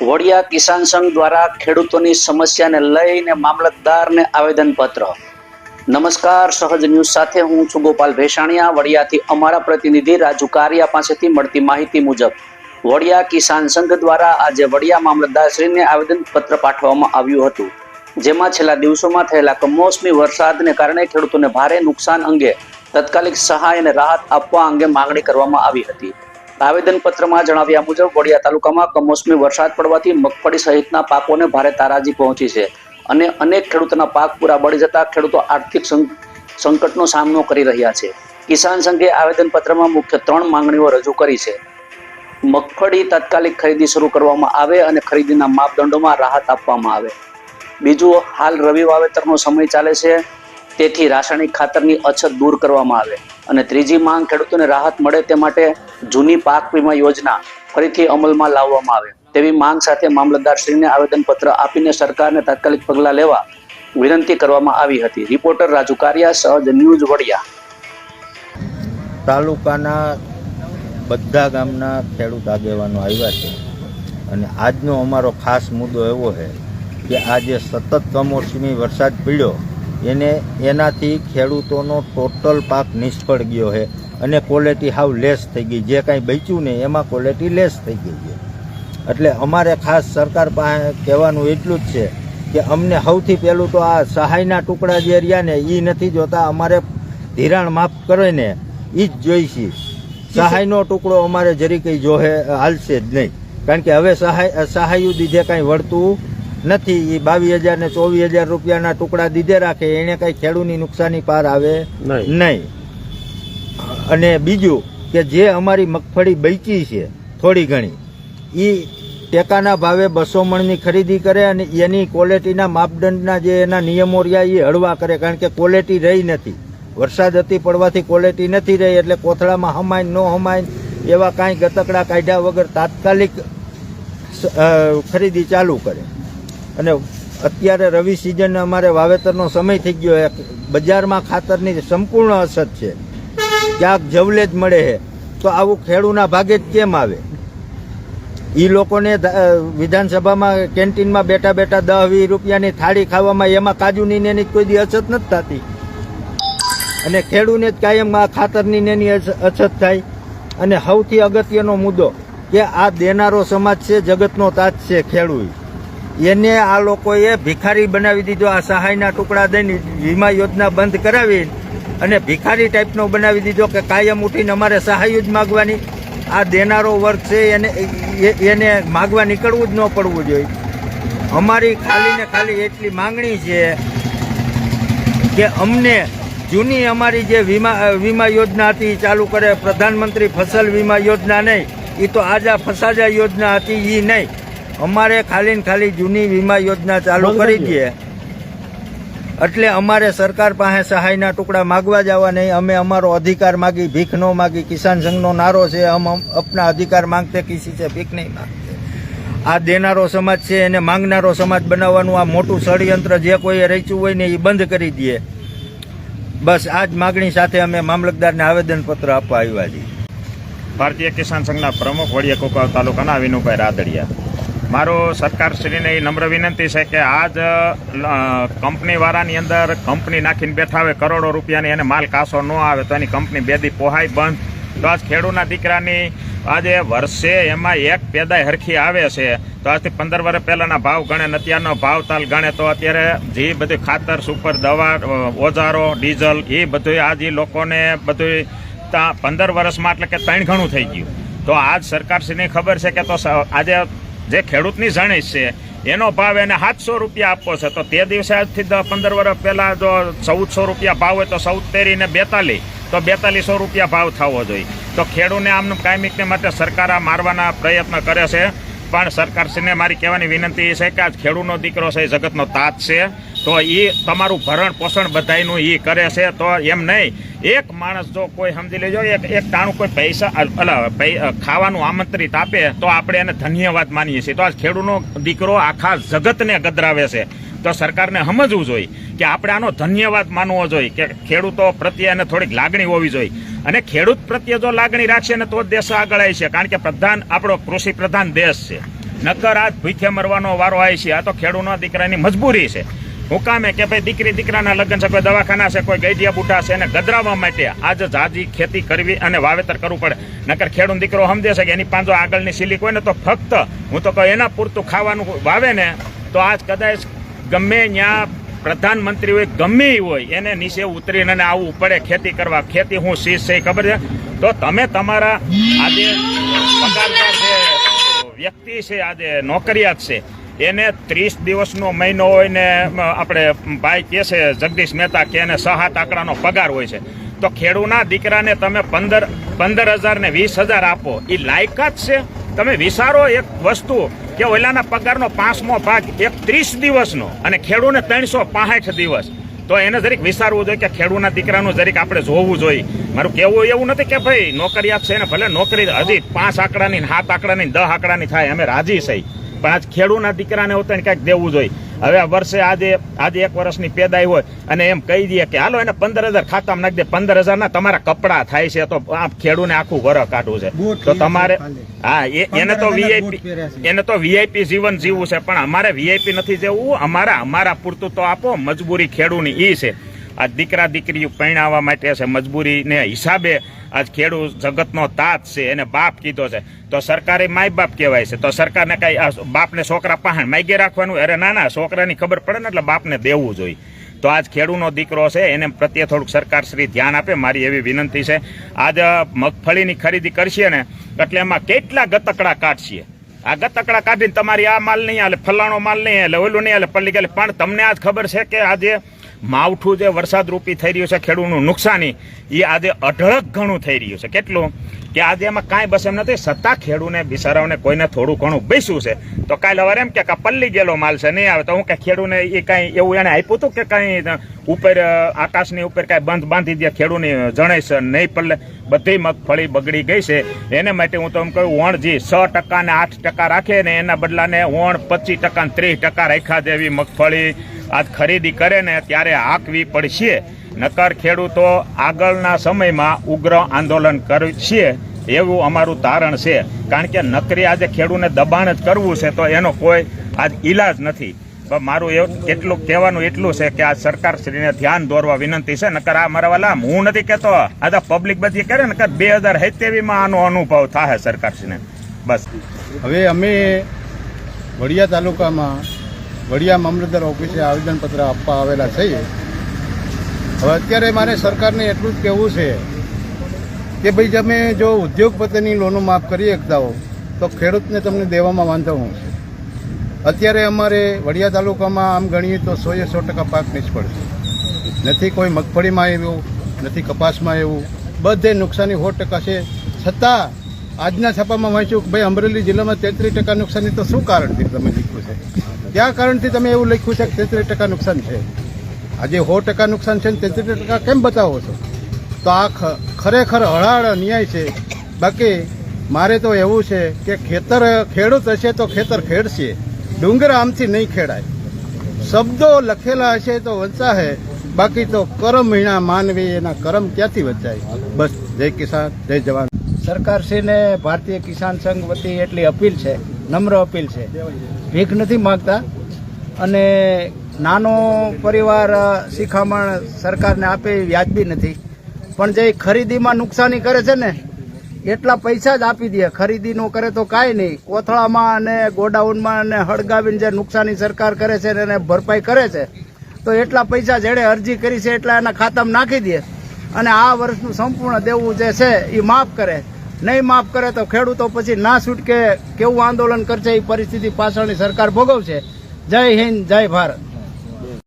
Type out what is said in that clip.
વડિયા કિસાન સંઘ દ્વારા ખેડૂતોની સમસ્યાને લઈને મામલતદારને આવેદનપત્ર. નમસ્કાર, સહજ ન્યૂઝ સાથે હું છું ગોપાલ ભેસાણીયા. વડિયાથી અમારા પ્રતિનિધિ રાજુ કારિયા પાસેથી મળતી માહિતી મુજબ, વડિયા કિસાન સંઘ દ્વારા આજે વડિયા મામલતદારશ્રીને આવેદનપત્ર પાઠવવામાં આવ્યું હતું. જેમાં છેલ્લા દિવસોમાં થયેલા કમોસમી વરસાદને કારણે ખેડૂતોને ભારે નુકસાન અંગે તાત્કાલિક સહાય અને રાહત આપવા અંગે માંગણી કરવામાં આવી હતી. આવેદનપત્રમાં જણાવ્યા મુજબ, વડિયા તાલુકામાં કમોસમી વરસાદ પડવાથી મગફળી સહિતના પાકોને ભારે તારાજી પહોંચી છે અને અનેક ખેડૂતોના પાક પૂરા બળી જતા ખેડૂતો આર્થિક સંકટનો સામનો કરી રહ્યા છે. કિસાન સંઘે આવેદનપત્રમાં મુખ્ય ત્રણ માંગણીઓ રજૂ કરી છે. મગફળી તાત્કાલિક ખરીદી શરૂ કરવામાં આવે અને ખરીદીના માપદંડોમાં રાહત આપવામાં આવે. બીજું, હાલ રવિ વાવેતરનો સમય ચાલે છે, તેથી રાસાયણિક ખાતરની અછત દૂર કરવામાં આવે. અને ત્રીજી માંગ ખેડૂતોને રાહત મળે તે માટે જૂની પાક વીમા યોજના ફરીથી અમલમાં લાવવામાં આવે. તેવી માંગ સાથે મામલતદારશ્રીને આવેદનપત્ર આપીને સરકારને તાત્કાલિક પગલાં લેવા વિનંતી કરવામાં આવી હતી. રિપોર્ટર રાજુ કારિયા સહજ ન્યૂઝ વડિયા. તાલુકાના બધા ગામના ખેડૂત આગેવાનો આવ્યા છે અને આજનો અમારો ખાસ મુદ્દો એવો છે કે આ જે સતત કમોસમી વરસાદ પડ્યો, એને એનાથી ખેડૂતોનો ટોટલ પાક નિષ્ફળ ગયો છે. અને ક્વોલિટી હાવ લેસ થઈ ગઈ. જે કાંઈ બચ્યું ને એમાં ક્વોલિટી લેસ થઈ ગઈ છે. એટલે અમારે ખાસ સરકાર પાસે કહેવાનું એટલું જ છે કે અમને સૌથી પહેલું તો આ સહાયના ટુકડા જે રહ્યા ને એ નથી જોતા. અમારે ધિરાણ માફ કરે ને એ જ જોઈશે. સહાયનો ટુકડો અમારે જરી કંઈ જોહે હાલશે જ નહીં. કારણ કે હવે સહાય સહાયું દીધે કાંઈ વળતું નથી. એ બાવીસ હજાર ને ચોવીસ હજાર રૂપિયાના ટુકડા દીધે રાખે. એને કાંઈ ખેડૂતની નુકસાની પાર આવે નહીં. અને બીજું કે જે અમારી મગફળી બચી છે, થોડી ઘણી એ ટેકાના ભાવે બસો મણની ખરીદી કરે અને એની ક્વોલિટીના માપદંડના જે એના નિયમો રહ્યા એ હળવા કરે, કારણ કે ક્વોલિટી રહી નથી. વરસાદ અતિ પડવાથી ક્વોલિટી નથી રહી, એટલે કોથળામાં હમાય ન હમાય, એવા કાંઈ ગતકડા કાઢ્યા વગર તાત્કાલિક ખરીદી ચાલુ કરે. અને અત્યારે રવિ સિઝન, અમારે વાવેતરનો સમય થઈ ગયો બજારમાં ખાતરની સંપૂર્ણ અછત છે. ક્યાંક જવલે જ મળે છે તો આવું ખેડૂના ભાગે જ કેમ આવે? એ લોકોને વિધાનસભામાં કેન્ટીનમાં બેઠા બેઠા દસ વીસ રૂપિયાની થાળી ખાવામાં એમાં કાજુની નેની કોઈ દી અછત નથી થતી. અને ખેડૂને જ કાયમ આ ખાતરની નેની અછત થાય. અને સૌથી અગત્યનો મુદ્દો કે આ દેનારો સમાજ છે, જગતનો તાજ છે ખેડૂત એને આ લોકોએ ભિખારી બનાવી દીધો, આ સહાયના ટુકડા દઈને વીમા યોજના બંધ કરાવી અને ભિખારી ટાઈપનો બનાવી દીધો કે કાયમ ઉઠીને અમારે સહાય જ માગવાની. આ દેનારો વર્ગ છે એને એ- એને માગવા નીકળવું જ ન પડવું જોઈએ. અમારી ખાલી ને ખાલી એટલી માંગણી છે કે અમને જૂની અમારી જે વીમા વીમા યોજના હતી ચાલુ કરે. પ્રધાનમંત્રી ફસલ વીમા યોજના નહીં એ તો આજા ફસાજા યોજના હતી એ નહીં. અમારે ખાલી ને ખાલી જૂની વીમા યોજના ચાલુ કરી દઈએ. એટલે અમારે સરકાર પાસે સહાયના ટુકડા માગવા જવા નહીં. અમે અમારો અધિકાર માગી, ભીખ ન માગી, કિસાન સંઘનો નારો છે. હમ અપના અધિકાર માંગતે, કિસી છે, ભીખ નહીં માંગતે. આ દેનારો સમાજ છે, એને માંગનારો સમાજ બનાવવાનું આ મોટું ષડયંત્ર જે કોઈએ રચ્યું હોય ને એ બંધ કરી દે. બસ આ જ માગણી સાથે અમે મામલતદારને આવેદનપત્ર આપવા આવ્યા છીએ. ભારતીય કિસાન સંઘના પ્રમુખ વડિયા કોકા તાલુકાના વિનુભાઈ રાદડિયા. મારો સરકારશ્રીને એ નમ્ર વિનંતી છે કે આજ કંપનીવાળાની અંદર કંપની નાખીને બેઠા હોય, કરોડો રૂપિયાની એને માલ કાસો ન આવે તો એની કંપની બેદી પોહાય બંધ. તો આજ ખેડૂતના દીકરાની આજે વર્ષે એમાં એક પેદાય હરખી આવે છે. તો આજથી પંદર વર્ષ પહેલાંના ભાવ ગણે ને અત્યારનો ભાવ તાલ ગણે, તો અત્યારે જે બધું ખાતર, સુપર, દવા ઓજારો, ડીઝલ, એ બધું આજે લોકોને બધું પંદર વર્ષમાં એટલે કે ત્રણ ઘણું થઈ ગયું. તો આજ સરકારશ્રીને ખબર છે કે તો આજે જે ખેડૂતની જણીશ છે, એનો ભાવ એને સાતસો રૂપિયા આપવો છે. તો તે દિવસે આજથી પંદર વર્ષ પહેલાં જો ચૌદસો રૂપિયા ભાવ હોય તો ચૌદ ને બેતાલીસ, તો બેતાલીસો રૂપિયા ભાવ થવો જોઈએ. તો ખેડૂને આમનું કાયમિકને માટે સરકાર આ મારવાના પ્રયત્ન કરે છે. પણ સરકારશ્રીને મારી કહેવાની વિનંતી એ છે કે આજ ખેડૂતનો દીકરો છે, એ જગતનો તાત છે. તો એ તમારું ભરણ પોષણ બધાયનું એ કરે છે, તો એમ નહીં. એક માણસ જો કોઈ સમજી લેજો, એક એક ટાણું કોઈ પૈસા, અલા ખાવાનું આમંત્રિત આપે, તો આપણે એને ધન્યવાદ માનીએ છીએ. તો આ ખેડૂતનો દીકરો આખા જગતને ગદરાવે છે. તો સરકારને સમજવું જોઈએ કે આપણે આનો ધન્યવાદ માનવો જોઈએ, કે ખેડૂતો પ્રત્યે એને થોડીક લાગણી હોવી જોઈએ. અને ખેડૂત પ્રત્યે જો લાગણી રાખશે ને તો દેશ આગળ આવી છે કારણ કે પ્રધાન આપણો કૃષિ પ્રધાન દેશ છે. નકર આજ ભૂખે મરવાનો વારો આવી છે. આ તો ખેડૂતના દીકરાની મજબૂરી છે. હું કે ભાઈ દીકરી દીકરાના લગ્ન છે, કોઈ દવાખાના છે, કોઈ ગઈડિયા બુટા છે, એને ગદરાવવા માટે આજે જાજી ખેતી કરવી અને વાવેતર કરવું પડે. નકર ખેડૂત દીકરો સમજે છે કે એની પાંજો આગળની સીલી હોય ને તો ફક્ત હું તો કહું એના પૂરતું ખાવાનું વાવે ને તો આજ કદાચ ગમે ત્યાં પ્રધાનમંત્રી હોય ગમે હોય, એને નીચે ઉતરીને આવવું પડે ખેતી કરવા. ખેતી હું શીશ છે ખબર છે? તો તમે તમારા આજે પગારદાર છે વ્યક્તિ છે, આજે નોકરિયાત છે એને ત્રીસ દિવસનો મહિનો હોય ને આપણે ભાઈ કહે છે, જગદીશ મહેતા કે એને સાત આંકડાનો પગાર હોય છે. તો ખેડૂના દીકરાને તમે પંદર પંદર હજાર ને વીસ હજાર આપો. એ લાયકાત છે. તમે વિચારો એક વસ્તુ કે ઓલાના પગારનો પાંચમો ભાગ એક ત્રીસ દિવસનો અને ખેડૂને ત્રણસો પાસઠ દિવસ. તો એને જરીક વિચારવું જોઈએ કે ખેડૂના દીકરાનું જરીક આપણે જોવું જોઈએ. મારું કહેવું એવું નથી કે ભાઈ નોકરિયાત છે ને ભલે નોકરી, હજી પાંચ આંકડાની સાત આંકડાની દહ આંકડાની થાય, અમે રાજી છે પણ આજ ખેડૂના દીકરાને હોતા કંઈક દેવું જોઈએ. હવે આ વર્ષે આજે આજે એક વર્ષની પેદાઈ હોય અને એમ કહી દઈએ કે હાલો એને પંદર હજાર ખાતામાં નાખી દે. પંદર હજારના તમારા કપડા થાય છે તો આ ખેડૂને આખું વર કાઢવું છે. તો તમારે હા એને તો વીઆઈપી એને તો વીઆઈપી જીવન જીવવું છે પણ અમારે વીઆઈપી નથી જેવું. અમારા અમારા પૂરતું તો આપો મજબૂરી ખેડૂની એ છે. આ દીકરા દીકરીઓ પરણાવવા માટે છે. મજબૂરીને હિસાબે આજ ખેડૂત જગતનો તાત છે. એને બાપ કીધો છે. તો સરકારે માય બાપ કહેવાય છે. તો સરકારને કાંઈ બાપને છોકરા પહાણ માગે રાખવાનું? અરે ના ના, છોકરાની ખબર પડે ને એટલે બાપને દેવું જોઈએ. તો આજ ખેડૂનો દીકરો છે, એને પ્રત્યે થોડુંક સરકાર શ્રી ધ્યાન આપે. મારી એવી વિનંતી છે. આજ મગફળીની ખરીદી કરશે ને, એટલે એમાં કેટલા ગતકડા કાઢશે? આ ગતકડા કાઢીને તમારી આ માલ નહીં હાલે ફલાણો માલ નહીં હાલે ઓલું નહીં હાલે પલ્લી ગયેલી પણ તમને આજ ખબર છે કે આજે માવઠું જે વરસાદરૂપી થઈ રહ્યું છે, ખેડૂતનું નુકસાની, એ આજે અઢળક ઘણું થઈ રહ્યું છે. કેટલું? કે આજે એમાં કાંઈ બસ એમ નથી, સત્તા ખેડૂને, બિસારાઓને કોઈને થોડું ઘણું બેસ્યું છે. તો કાલે સવારે એમ કે પલ્લી ગયેલો માલ છે, નહીં આવે. તો હું કે ખેડૂને એ કાંઈ એવું એને આપ્યું હતું કે કાંઈ ઉપર આકાશની ઉપર કાંઈ બંધ બાંધી દે ખેડૂની જણાય છે, નહીં પલ્લે. બધી મગફળી બગડી ગઈ છે. એને માટે હું તો એમ કહું વણ જે છ ટકા ને આઠ ટકા રાખે ને એના બદલાને વણ પચીસ ટકા ને ત્રીસ ટકા રાખ્યા જેવી મગફળી. આજ ખરીદી કરે ને ત્યારે હાંકવી પડશે. નકર ખેડૂતો આગળના સમયમાં ઉગ્ર આંદોલન કરશે. એવું અમારું તારણ છે. કારણ કે નકરી આજે ખેડૂને દબાણ જ કરવું છે તો એનો કોઈ આજ ઈલાજ નથી. મારું એવું એટલું કહેવાનું એટલું છે કે આ સરકારશ્રીને ધ્યાન દોરવા વિનંતી છે. નકર આ મારા વાલા હું નથી કહેતો. આ તો પબ્લિક બધી કરે નકર બે હજાર સિત્તેવીમાં આનો અનુભવ થાય સરકારશ્રીને. બસ. હવે અમે વડિયા તાલુકામાં વડિયા મામલતદાર ઓફિસે આવેદનપત્ર આપવા આવેલા છીએ હવે અત્યારે મારે સરકારને એટલું જ કહેવું છે કે ભાઈ તમે જો ઉદ્યોગપતિની લોનો માફ કરી શકતા હો, તો ખેડૂતને તમને દેવામાં વાંધો હું છે? અત્યારે અમારે વડિયા તાલુકામાં આમ ગણીએ તો સોએ સો ટકા પાક નિષ્ફળ છે. નથી કોઈ મગફળીમાં આવ્યું, નથી કપાસમાં આવ્યું. બધે નુકસાની સો ટકા છે. છતાં આજના છાપામાં વાંચ્યું કે ભાઈ અમરેલી જિલ્લામાં તેત્રીસ ટકા નુકસાની તો શું કારણથી તમે લીધું છે? કયા કારણથી તમે એવું લખ્યું છે કે તેત્રીસ ટકા નુકસાન છે આજે સો ટકા નુકસાન છે ને તેત્રીસ ટકા કેમ બતાવો છો તો આ ખરેખર હળાળ અન્યાય છે બાકી મારે તો એવું છે કે ખેતર ખેડૂત હશે તો ખેતર ખેડશે ડુંગર આમથી નહીં ખેડાય શબ્દો લખેલા હશે તો વંચાશે બાકી તો કરમ વીણા માનવી એના કરમ ક્યાંથી વંચાય બસ જય કિસાન જય જવાન સરકારશ્રીને ભારતીય કિસાન સંઘ વતી એટલી અપીલ છે નમ્ર અપીલ છે. ભીખ નથી માગતા અને નાનો પરિવાર શિખામણ સરકારને આપે વ્યાજબી નથી. પણ જે ખરીદીમાં નુકસાની કરે છે ને, એટલા પૈસા જ આપી દે. ખરીદી નો કરે તો કાંઈ નહીં. કોથળામાં અને ગોડાઉનમાં અને હળગાવીને જે નુકસાની સરકાર કરે છે એને ભરપાઈ કરે છે, તો એટલા પૈસા જેણે અરજી કરી છે એટલા એના ખાતામાં નાખી દે. અને આ વર્ષનું સંપૂર્ણ દેવું જે છે એ માફ કરે. નહીં માફ કરે તો ખેડૂતો પછી ના છૂટકે કેવું આંદોલન કરશે એ પરિસ્થિતિ પાછળની સરકાર ભોગવશે. જય હિન્દ, જય ભારત.